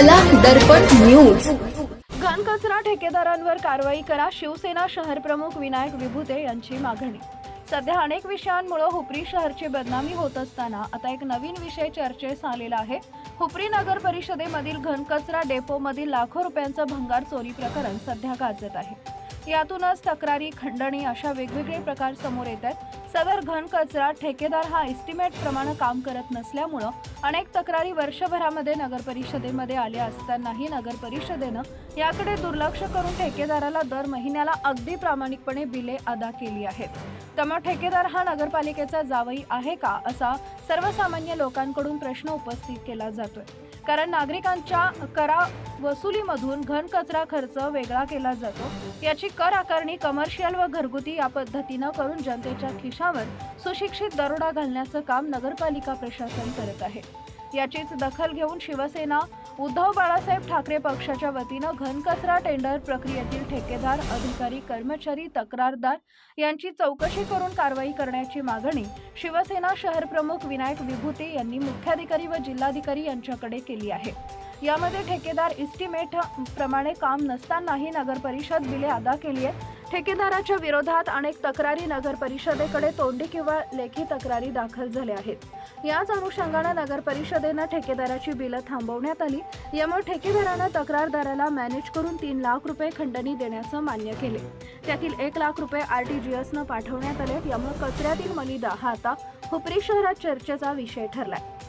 कला दर्पण न्यूज घनकचरा ठेकेदारांवर कारवाई करा शिवसेना शहर प्रमुख विनायक विभूते यांची मागणी. सध्या अनेक विषयांमुळे हुपरी शहरची बदनामी होत असताना आता एक नवीन विषय चर्चेस आलेला आहे. हुपरी नगर परिषदेमधील घनकचरा डेपोमधील लाखो रुपयांचं भंगार चोरी प्रकरण सध्या गाजत आहे. यातूनच तक्रारी खंडणी अशा वेगवेगळे प्रकार समोर येत आहेत. सदर घन कचरा ठेकेदार हा एस्टिमेट प्रमाणे काम करत नसल्यामुळं अनेक तक्रारी वर्षभरामध्ये नगर परिषदेमध्ये आल्या असतानाही नगर परिषदेनं याकडे दुर्लक्ष करून ठेकेदाराला दर महिन्याला अगदी प्रामाणिकपणे बिले अदा केली आहेत. त्यामुळे ठेकेदार हा नगरपालिकेचा जावई आहे का असा सर्वसामान्य लोकांकडून प्रश्न उपस्थित केला जातोय. कारण नागरिकांच्या करा वसुलीमधून घनकचरा खर्च वेगळा केला जातो. याची कर आकारणी कमर्शियल व घरगुती या पद्धतीनं करून जनतेच्या खिशावर सुशिक्षित दरोडा घालण्याचं काम नगरपालिका प्रशासन करत आहे. याचीच दखल घेऊन शिवसेना उद्धव बाळासाहेब ठाकरे पक्षाच्या वतीनं घनकचरा टेंडर प्रक्रियेतील ठेकेदार अधिकारी कर्मचारी तक्रारदार यांची चौकशी करून कारवाई करण्याची मागणी शिवसेना शहरप्रमुख विनायक विभूते यांनी मुख्याधिकारी व जिल्हाधिकारी यांच्याकडे केली आहे. यामध्ये ठेकेदार इस्टिमेट प्रमाणे काम नसतानाही नगर परिषद बिले अदा केली आहे ठेकेदाराच्या विरोधात अनेक तक्रारी नगर परिषदेकडे तोंडी किंवा लेखी तक्रारी दाखल झाल्या आहेत. याच अनुषंगानं नगर परिषदेनं ठेकेदाराची बिलं थांबवण्यात आली. यामुळे ठेकेदारानं तक्रारदाराला मॅनेज करून तीन लाख रुपये खंडणी देण्याचं मान्य केले. त्यातील एक लाख रुपये आर टी जी एसनं पाठवण्यात आले यामुळे कचऱ्यातील मलिदा हा आता हुपरी शहरात चर्चेचा विषय ठरलाय.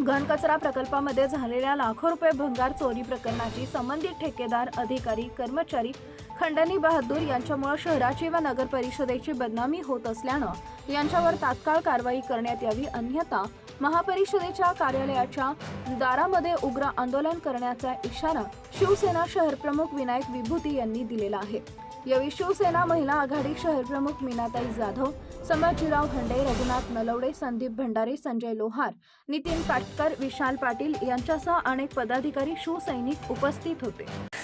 घनकचरा प्रकल्पामध्ये झालेल्या लाखो रुपये भंगार चोरी प्रकरणाची संबंधित ठेकेदार अधिकारी कर्मचारी खंडणी बहादूर यांच्यामुळे शहराची व नगर परिषदेची बदनामी होत असल्यानं यांच्यावर तात्काळ कारवाई करण्यात यावी अन्यथा महापरिषदेच्या कार्यालयाच्या दारामध्ये उग्र आंदोलन करण्याचा इशारा शिवसेना शहरप्रमुख विनायक विभूती यांनी दिलेला आहे. यावेळी शिवसेना महिला आघाडी शहरप्रमुख मीनाताई जाधव संभाजीराव हंडे रघुनाथ नलवडे संदीप भंडारे संजय लोहार नितीन पाटकर विशाल पाटील यांच्यासह अनेक पदाधिकारी शिवसैनिक उपस्थित होते.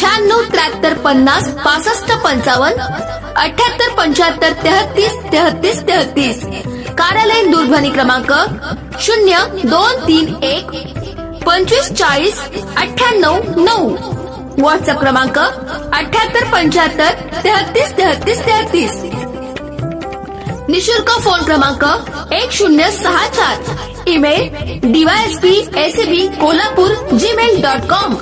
शहाण्णव त्र्याहत्तर, पन्नास, पासष्ट, पंचावन्न, अठ्याहत्तर, पंच्याहत्तर तेहतीस तेहतीस तेहतीस कार्यालयीन दूरध्वनी क्रमांक शून्य, दोन, तीन, एक, पंचवीस, चाळीस, अठ्ठ्याण्णव, नऊ. व्हॉट्सअप क्रमांक अठ्याहत्तर, पंच्याहत्तर तेहतीस तेहतीस तेहतीस निशुल्क फ़ोन क्रमांक एक शून्य सहा चार. Email DYSP, ACB, Kolhapur, Gmail dot com.